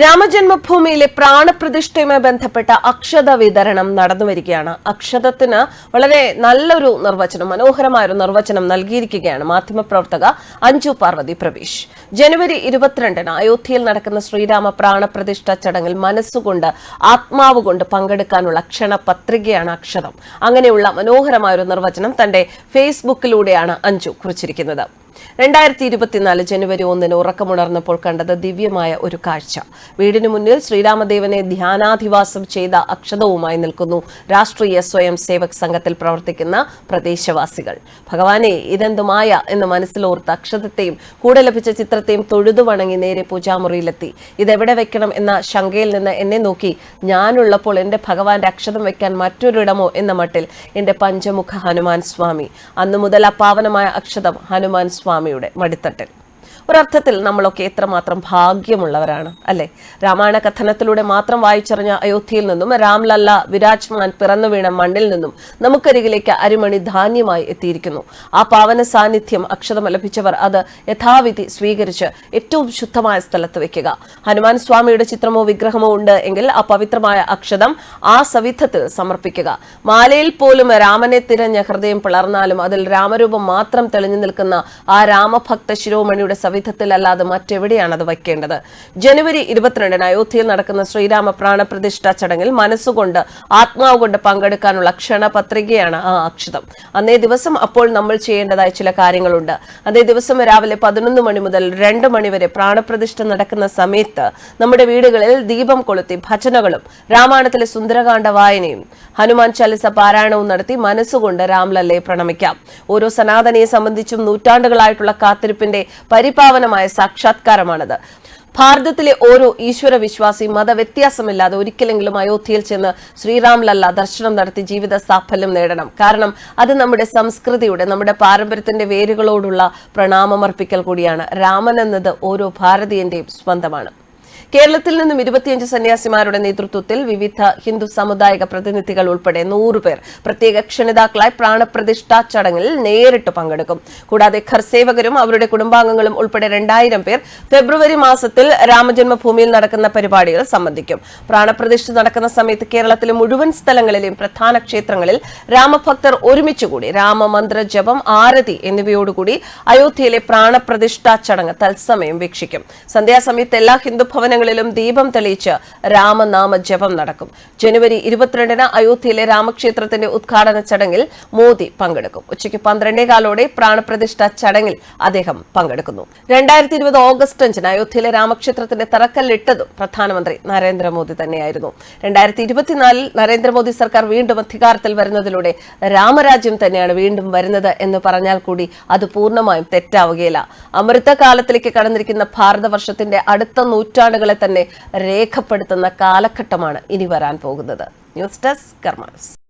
രാമജന്മഭൂമിയിലെ പ്രാണപ്രതിഷ്ഠയുമായി ബന്ധപ്പെട്ട അക്ഷത വിതരണം നടന്നു വരികയാണ് അക്ഷതത്തിന് വളരെ നല്ലൊരു നിർവചനം മനോഹരമായൊരു നിർവചനം നൽകിയിരിക്കുകയാണ് മാധ്യമപ്രവർത്തക അഞ്ജു പാർവതി പ്രവീഷ്. ജനുവരി ഇരുപത്തിരണ്ടിന് അയോധ്യയിൽ നടക്കുന്ന ശ്രീരാമ പ്രാണപ്രതിഷ്ഠ ചടങ്ങിൽ മനസ്സുകൊണ്ട് ആത്മാവ് കൊണ്ട് പങ്കെടുക്കാനുള്ള ക്ഷണപത്രികയാണ് അക്ഷതം. അങ്ങനെയുള്ള മനോഹരമായൊരു നിർവചനം തന്റെ ഫേസ്ബുക്കിലൂടെയാണ് അഞ്ജു കുറിച്ചിരിക്കുന്നത്. രണ്ടായിരത്തി ഇരുപത്തിനാല് ജനുവരി ഒന്നിന് ഉറക്കമുണർന്നപ്പോൾ കണ്ടത് ദിവ്യമായ ഒരു കാഴ്ച. വീടിനു മുന്നിൽ ശ്രീരാമദേവനെ ധ്യാനാധിവാസം ചെയ്ത അക്ഷതവുമായി നിൽക്കുന്നു രാഷ്ട്രീയ സ്വയം സേവക് സംഘത്തിൽ പ്രവർത്തിക്കുന്ന പ്രദേശവാസികൾ. ഭഗവാനെ ഇതെന്തുമായ എന്ന് മനസ്സിലോർത്ത് അക്ഷതത്തെയും കൂടെ ലഭിച്ച ചിത്രത്തെയും തൊഴുതു വണങ്ങി നേരെ പൂജാമുറിയിലെത്തി. ഇതെവിടെ വെക്കണം എന്ന ശങ്കയിൽ നിന്ന് എന്നെ നോക്കി ഞാനുള്ളപ്പോൾ എന്റെ ഭഗവാന്റെ അക്ഷതം വെക്കാൻ മറ്റൊരിടമോ എന്ന മട്ടിൽ എന്റെ പഞ്ചമുഖ ഹനുമാൻ സ്വാമി. അന്നു മുതൽ അപ്പാവനമായ പാവനമായ അക്ഷതം ഹനുമാൻ സ്വാമിയുടെ മടിത്തട്ടിൽ. ഒരർത്ഥത്തിൽ നമ്മളൊക്കെ എത്രമാത്രം ഭാഗ്യമുള്ളവരാണ് അല്ലെ? രാമായണ കഥനത്തിലൂടെ മാത്രം വായിച്ചറിഞ്ഞ അയോധ്യയിൽ നിന്നും രാംലല്ല വിരാജ്മാൻ പിറന്നു വീണ മണ്ണിൽ നിന്നും നമുക്കരികിലേക്ക് അരിമണി ധാന്യമായി എത്തിയിരിക്കുന്നു. ആ പാവന സാന്നിധ്യം അക്ഷതം ലഭിച്ചവർ അത് യഥാവിധി സ്വീകരിച്ച് ഏറ്റവും ശുദ്ധമായ സ്ഥലത്ത് വെക്കുക. ഹനുമാൻ സ്വാമിയുടെ ചിത്രമോ വിഗ്രഹമോ ഉണ്ട് എങ്കിൽ ആ പവിത്രമായ അക്ഷതം ആ സവിധത്തിൽ സമർപ്പിക്കുക. മാലയിൽ പോലും രാമനെ തിരഞ്ഞ ഹൃദയം പിളർന്നാലും അതിൽ രാമരൂപം മാത്രം തെളിഞ്ഞു നിൽക്കുന്ന ആ രാമഭക്ത ശിരോമണിയുടെ സവിധത്തിലല്ലാതെ മറ്റെവിടെയാണ് അത് വയ്ക്കേണ്ടത്? ജനുവരി ഇരുപത്തിരണ്ടിന് അയോധ്യയിൽ നടക്കുന്ന ശ്രീരാമ പ്രാണപ്രതിഷ്ഠ ചടങ്ങിൽ മനസ്സുകൊണ്ട് ആത്മാവ് കൊണ്ട് പങ്കെടുക്കാനുള്ള ക്ഷണപത്രികയാണ് ആ അക്ഷതം. അന്നേ ദിവസം അപ്പോൾ നമ്മൾ ചെയ്യേണ്ടതായ ചില കാര്യങ്ങളുണ്ട്. അതേ ദിവസം രാവിലെ പതിനൊന്ന് മണി മുതൽ രണ്ട് മണി വരെ പ്രാണപ്രതിഷ്ഠ നടക്കുന്ന സമയത്ത് നമ്മുടെ വീടുകളിൽ ദീപം കൊളുത്തി ഭജനകളും രാമായണത്തിലെ സുന്ദരകാന്ഡ വായനയും ഹനുമാൻ ചാലിസ പാരായണവും നടത്തി മനസ്സുകൊണ്ട് രാംലല്ലയെ പ്രണമിക്കാം. ഓരോ സനാതനയെ സംബന്ധിച്ചും നൂറ്റാണ്ടുകളായിട്ടുള്ള കാത്തിരിപ്പിന്റെ പരിപാവനമായ സാക്ഷാത്കാരമാണത്. ഭാരതത്തിലെ ഓരോ ഈശ്വര വിശ്വാസി മതവ്യത്യാസമില്ലാതെ ഒരിക്കലെങ്കിലും അയോധ്യയിൽ ചെന്ന് ശ്രീറാം ലല്ല ദർശനം നടത്തി ജീവിത സാഫല്യം നേടണം. കാരണം അത് നമ്മുടെ സംസ്കൃതിയുടെ നമ്മുടെ പാരമ്പര്യത്തിന്റെ വേരുകളോടുള്ള പ്രണാമമർപ്പിക്കൽ കൂടിയാണ്. രാമൻ എന്നത് ഓരോ ഭാരതീയന്റെയും സ്വന്തമാണ്. കേരളത്തിൽ നിന്നും ഇരുപത്തിയഞ്ച് സന്യാസിമാരുടെ നേതൃത്വത്തിൽ വിവിധ ഹിന്ദു സമുദായിക പ്രതിനിധികൾ ഉൾപ്പെടെ നൂറുപേർ പ്രത്യേക ക്ഷണിതാക്കളായി പ്രാണപ്രതിഷ്ഠാ ചടങ്ങിൽ നേരിട്ട് പങ്കെടുക്കും. കൂടാതെ ഖർസേവകരും അവരുടെ കുടുംബാംഗങ്ങളും ഉൾപ്പെടെ രണ്ടായിരം പേർ ഫെബ്രുവരി മാസത്തിൽ രാമജന്മഭൂമിയിൽ നടക്കുന്ന പരിപാടികൾ സംബന്ധിക്കും. പ്രാണപ്രതിഷ്ഠ നടക്കുന്ന സമയത്ത് കേരളത്തിലെ മുഴുവൻ സ്ഥലങ്ങളിലെയും പ്രധാന ക്ഷേത്രങ്ങളിൽ രാമഭക്തർ ഒരുമിച്ചുകൂടി രാമമന്ത്ര ജപം ആരതി എന്നിവയോടുകൂടി അയോധ്യയിലെ പ്രാണപ്രതിഷ്ഠാ ചടങ്ങ് തത്സമയം വീക്ഷിക്കും. സന്ധ്യാസമയത്ത് എല്ലാ ഹിന്ദു ഭവനങ്ങളിലും ദീപം തെളിയിച്ച് രാമനാമ ജപം നടക്കും. ജനുവരി ഇരുപത്തിരണ്ടിന് അയോധ്യയിലെ രാമക്ഷേത്രത്തിന്റെ ഉദ്ഘാടന ചടങ്ങിൽ മോദി പങ്കെടുക്കും. ഉച്ചയ്ക്ക് പന്ത്രണ്ടേകാലോടെ പ്രാണപ്രതിഷ്ഠ ചടങ്ങിൽ അദ്ദേഹം പങ്കെടുക്കുന്നു. രണ്ടായിരത്തി ഇരുപത് ഓഗസ്റ്റ് അഞ്ചിന് അയോധ്യയിലെ രാമക്ഷേത്രത്തിന്റെ തറക്കല്ലിട്ടതും പ്രധാനമന്ത്രി നരേന്ദ്രമോദി തന്നെയായിരുന്നു. രണ്ടായിരത്തി ഇരുപത്തിനാലിൽ നരേന്ദ്രമോദി സർക്കാർ വീണ്ടും അധികാരത്തിൽ വരുന്നതിലൂടെ രാമരാജ്യം തന്നെയാണ് വീണ്ടും വരുന്നത് എന്ന് പറഞ്ഞാൽ കൂടി അത് പൂർണമായും തെറ്റാവുകയില്ല. അമൃതകാലത്തിലേക്ക് കടന്നിരിക്കുന്ന ഭാരതവർഷത്തിന്റെ അടുത്ത നൂറ്റാണ്ടുകളെ തന്നെ രേഖപ്പെടുത്തുന്ന കാലഘട്ടമാണ് ഇനി വരാൻ പോകുന്നത്. News desk karmas